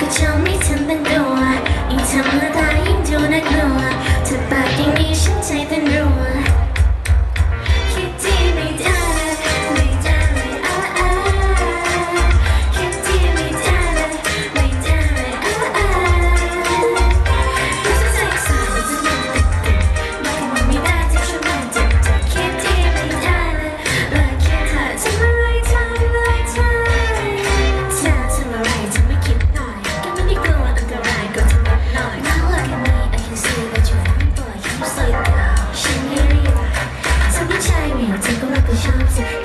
ก็จะไม่ทำเป็นตัวยิ่งทำและตายยิ่งดูน่ากลัวเธอปากอย่งนี้ฉันใจเป็นรู shirts